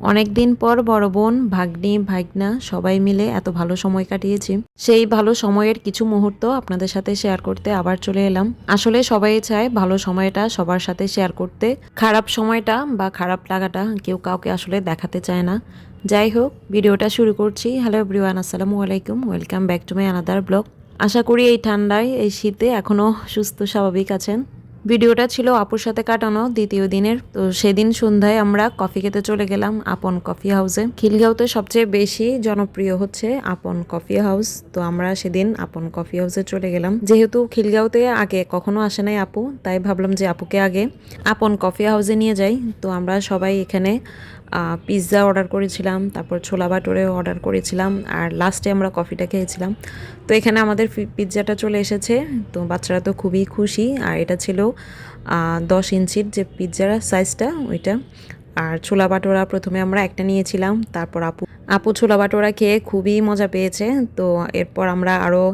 অনেক দিন পর বড় বোন, ভাগ্নি, ভাগনা সবাই মিলে এত ভালো সময় কাটিয়েছি। সেই ভালো সময়ের কিছু মুহূর্ত আপনাদের সাথে শেয়ার করতে আবার চলে এলাম। আসলে সবাই চায় ভালো সময়টা সবার সাথে শেয়ার করতে। খারাপ সময়টা বা খারাপ লাগাটা কেউ কাউকে আসলে দেখাতে চায় না। যাই হোক, ভিডিওটা শুরু করছি। হ্যালো এভরিওয়ান, আসসালামু আলাইকুম। Welcome back to my another blog. আশা করি এই ঠান্ডায়, এই শীতে এখনও সুস্থ, স্বাভাবিক আছেন। ভিডিওটা ছিল আপুর সাথে কাটানো, দ্বিতীয় দিনের। তো সেদিন সন্ধ্যায় আমরা কফি খেতে চলে গেলাম আপন কফি হাউসে। খিলগাঁওতে সবচেয়ে বেশি জনপ্রিয় হচ্ছে আপন কফি হাউস। তো আমরা সেদিন আপন কফি হাউসে চলে গেলাম। যেহেতু খিলগাঁওতে আগে কখনো আসে নাই আপু, তাই ভাবলাম যে আপুকে আগে আপন কফি হাউসে নিয়ে যাই। তো আমরা সবাই এখানে পিৎজা অর্ডার করেছিলাম, তারপর ছোলা বাটোরে অর্ডার করেছিলাম, আর লাস্টে আমরা কফিটা খেয়েছিলাম। তো এখানে আমাদের পিৎজাটা চলে এসেছে। তো বাচ্চারা তো খুবই খুশি। আর এটা ছিল দশ ইঞ্চির যে পিৎজার সাইজটা, ওইটা। আর ছোলা বাটোরা প্রথমে আমরা একটা নিয়েছিলাম, তারপর আপু আপু ছোলা বাটোরা খেয়ে খুবই মজা পেয়েছে। তো এরপর আমরা আরও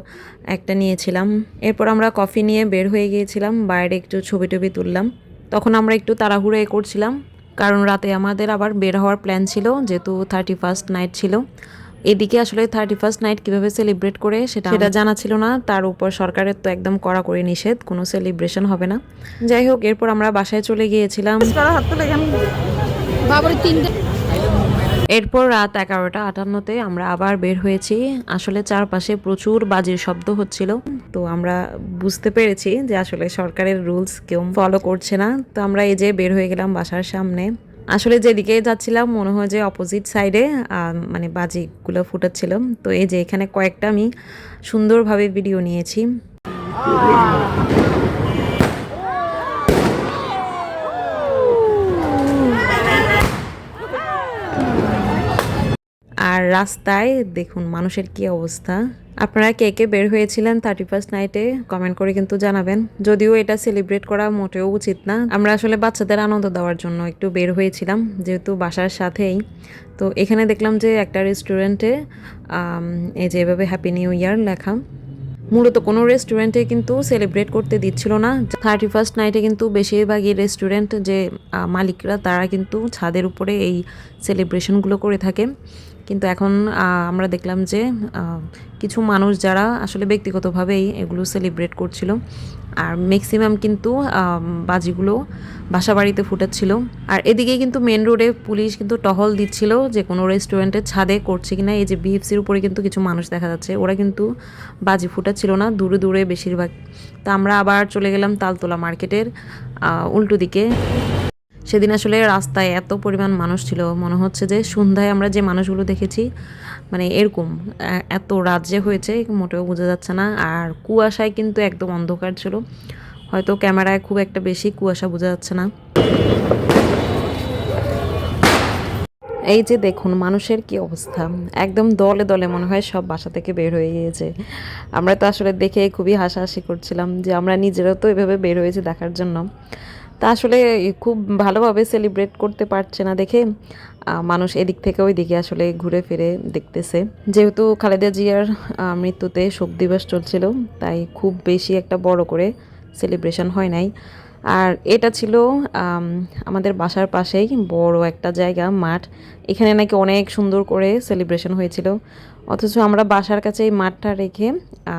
একটা নিয়েছিলাম। এরপর আমরা কফি নিয়ে বের হয়ে গিয়েছিলাম, বাইরে একটু ছবি টবি তুললাম। তখন আমরা একটু তাড়াহুড়ো করছিলাম, কারণ রাতে আমাদের আবার বের হওয়ার প্ল্যান ছিল, যেহেতু থার্টি ফার্স্ট নাইট ছিল। এদিকে আসলে থার্টি ফার্স্ট নাইট কীভাবে সেলিব্রেট করে সেটা সেটা জানা ছিল না। তার উপর সরকারের তো একদম কড়াকড়ি নিষেধ কোনো সেলিব্রেশন হবে না। যাই হোক এরপর আমরা বাসায় চলে গিয়েছিলাম। তিনটে এরপর রাত এগারোটা আটান্নতে আমরা আবার বের হয়েছি। আসলে চারপাশে প্রচুর বাজির শব্দ হচ্ছিল। তো আমরা বুঝতে পেরেছি যে আসলে সরকারের রুলস কেউ ফলো করছে না। তো আমরা এই যে বের হয়ে গেলাম বাসার সামনে। আসলে যেদিকে যাচ্ছিলাম, মনে হয় যে অপোজিট সাইডে মানে বাজিগুলো ফুটাচ্ছিলাম তো এই যে এখানে কয়েকটা আমি সুন্দরভাবে ভিডিও নিয়েছি। আর রাস্তায় দেখুন মানুষের কি অবস্থা। আপনারা কে কে বের হয়েছিলেন থার্টি ফার্স্ট নাইটে কমেন্ট করে কিন্তু জানাবেন। যদিও এটা সেলিব্রেট করা মোটেও উচিত না। আমরা আসলে বাচ্চাদের আনন্দ দেওয়ার জন্য একটু বের হয়েছিলাম, যেহেতু বাসার সাথেই। তো এখানে দেখলাম যে একটা রেস্টুরেন্টে এই যে এভাবে হ্যাপি নিউ ইয়ার লেখা। মূলত কোনো রেস্টুরেন্টে কিন্তু সেলিব্রেট করতে দিচ্ছিল না। থার্টি ফার্স্ট নাইটে কিন্তু বেশিরভাগই রেস্টুরেন্ট যে মালিকরা তারা কিন্তু ছাদের উপরে এই সেলিব্রেশনগুলো করে থাকে। কিন্তু এখন আমরা দেখলাম যে কিছু মানুষ যারা আসলে ব্যক্তিগতভাবেই এগুলো সেলিব্রেট করছিল। আর ম্যাক্সিমাম কিন্তু বাজিগুলো বাসা বাড়িতে ফুটাচ্ছিল। আর এদিকে কিন্তু মেন রোডে পুলিশ কিন্তু টহল দিচ্ছিল যে, কোনো রেস্টুরেন্টের ছাদে করছে কিনা। এই যে বিএফসির উপরে কিন্তু কিছু মানুষ দেখা যাচ্ছে, ওরা কিন্তু বাজি ফুটাচ্ছিল না, দূরে দূরে বেশিরভাগ। তা আমরা আবার চলে গেলাম তালতলা মার্কেটের উল্টো দিকে। সেদিন আসলে রাস্তায় এত পরিমাণ মানুষ ছিল, মনে হচ্ছে যে সন্ধ্যায় আমরা যে মানুষগুলো দেখেছি মানে এরকম এত রাত যে হয়েছে, মোটেও বোঝা যাচ্ছে না। আর কুয়াশায় কিন্তু একদম অন্ধকার ছিল। হয়তো ক্যামেরায় খুব একটা বেশি কুয়াশা বোঝা যাচ্ছে না। এই যে দেখুন, মানুষের কি অবস্থা। একদম দলে দলে মনে হয় সব বাসা থেকে বের হয়ে গিয়েছে। আমরা তো আসলে দেখে খুবই হাসাহাসি করছিলাম যে আমরা নিজেরাও তো এভাবে বের হয়েছি দেখার জন্য। তা আসলে খুব ভালোভাবে সেলিব্রেট করতে পারছে না দেখে মানুষ এদিক থেকে ওই দিকে আসলে ঘুরে ফিরে দেখতেছে। যেহেতু খালেদা জিয়ার মৃত্যুতে শোক দিবস চলছিল, তাই খুব বেশি একটা বড় করে সেলিব্রেশন হয় নাই। আর এটা ছিল আমাদের বাসার পাশেই বড় একটা জায়গা, মাঠ। এখানে নাকি অনেক সুন্দর করে সেলিব্রেশন হয়েছিল। অথচ আমরা বাসার কাছে এই মাঠটা রেখে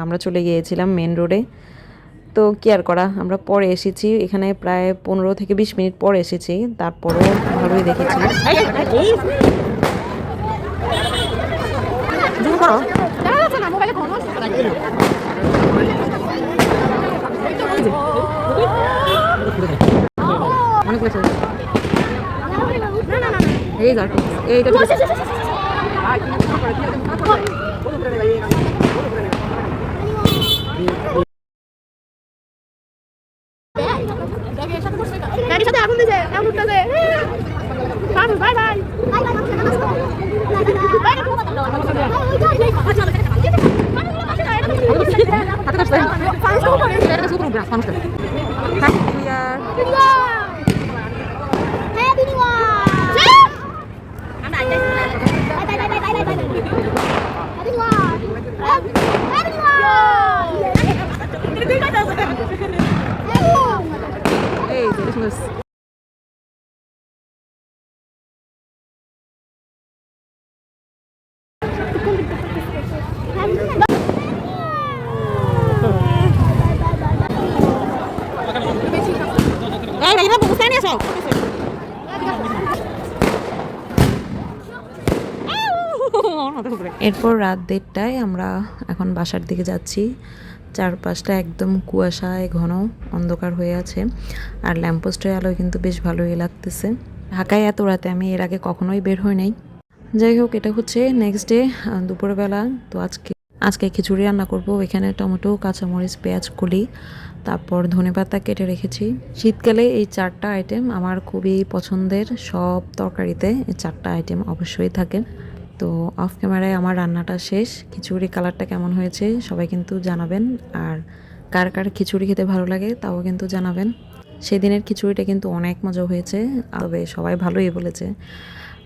আমরা চলে গিয়েছিলাম মেন রোডে তো কি আর করা? আমরা পরে এসেছি এখানে প্রায় পনেরো থেকে বিশ মিনিট পরে এসেছি। তারপরও ভালোই দেখেছি। এই এইটা ড্যাডির সাথে আগুন দিছে এমন উঠতেছে মানুষ বাই business. 아, 네. 이런 보고 싸네서. এরপর রাত দেড়টায় আমরা এখন বাসার দিকে যাচ্ছি। চারপাশটা একদম কুয়াশায় ঘন অন্ধকার হয়ে আছে আর ল্যাম্পপোস্টের আলোয় কিন্তু বেশ ভালোই লাগতেছে। ঢাকায় এত রাতে আমি এর আগে কখনোই বের হই নাই। যাই হোক, এটা হচ্ছে নেক্সট ডে দুপুরবেলা। তো আজকে আজকে খিচুড়ি রান্না করব। এখানে টমেটো, কাঁচামরিচ, পেঁয়াজ, কুলি, তারপর ধনেপাতা কেটে রেখেছি। শীতকালে এই চারটা আইটেম আমার খুবই পছন্দের। সব তরকারিতে এই চারটা আইটেম অবশ্যই থাকে। তো অফ ক্যামেরায় আমার রান্নাটা শেষ। খিচুড়ি কালারটা কেমন হয়েছে সবাই কিন্তু জানাবেন। আর কার কার খিচুড়ি খেতে ভালো লাগে তাও কিন্তু জানাবেন। সেদিনের খিচুড়িটা কিন্তু অনেক মজা হয়েছে, তবে সবাই ভালোই বলেছে।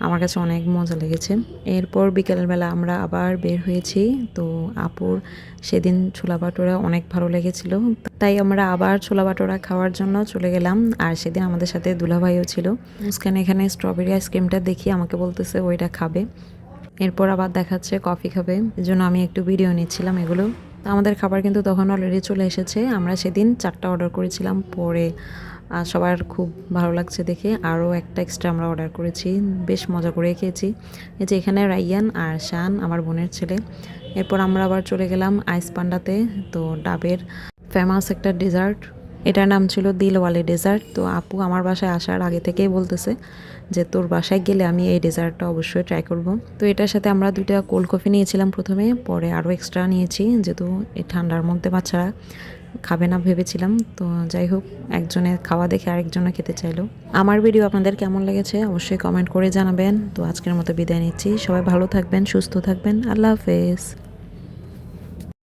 আমার কাছে অনেক মজা লেগেছে। এরপর বিকেলবেলা আমরা আবার বের হয়েছি। তো আপুর সেদিন ছোলা বাটোরা অনেক ভালো লেগেছিল। তাই আমরা আবার ছোলা বাটোরা খাওয়ার জন্য চলে গেলাম। আর সেদিন আমাদের সাথে দুলাভাইও ছিল। মুস্কান এখানে স্ট্রবেরি আইসক্রিমটা দেখি আমাকে বলতেছে ওইটা খাবে। এরপর আবার দেখাচ্ছে কফি খাবে। এই জন্য আমি একটু ভিডিও নিচ্ছিলাম এগুলো। তো আমাদের খাবার কিন্তু তখন অলরেডি চলে এসেছে। আমরা সেদিন চারটা অর্ডার করেছিলাম পরে সবার খুব ভালো লাগছে দেখে। আরও একটা এক্সট্রা আমরা অর্ডার করেছি। বেশ মজা করে খেয়েছি। এই যে এখানে রাইয়ান আর শান, আমার বোনের ছেলে। এরপর আমরা আবার চলে গেলাম আইস পান্ডাতে তো ডাবের ফেমাস একটা ডেজার্ট এটার নাম ছিল দিলওয়ালি ডেজার্ট তো আপু আমার বাসায় আসার আগে থেকেই বলতেছে যে, তোর বাসায় গেলে আমি এই ডেজার্টটা অবশ্যই ট্রাই করব। তো এটার সাথে আমরা দুইটা কোল্ড কফি নিয়েছিলাম প্রথমে, পরে আরও এক্সট্রা নিয়েছি। যেহেতু এই ঠান্ডার মধ্যে বাচ্চারা খাবে না ভেবেছিলাম। তো যাই হোক একজনের খাওয়া দেখে আরেকজনে খেতে চাইলো। আমার ভিডিও আপনাদের কেমন লেগেছে অবশ্যই কমেন্ট করে জানাবেন। তো আজকের মতো বিদায় নিচ্ছি। সবাই ভালো থাকবেন, সুস্থ থাকবেন। আল্লাহ হাফেজ।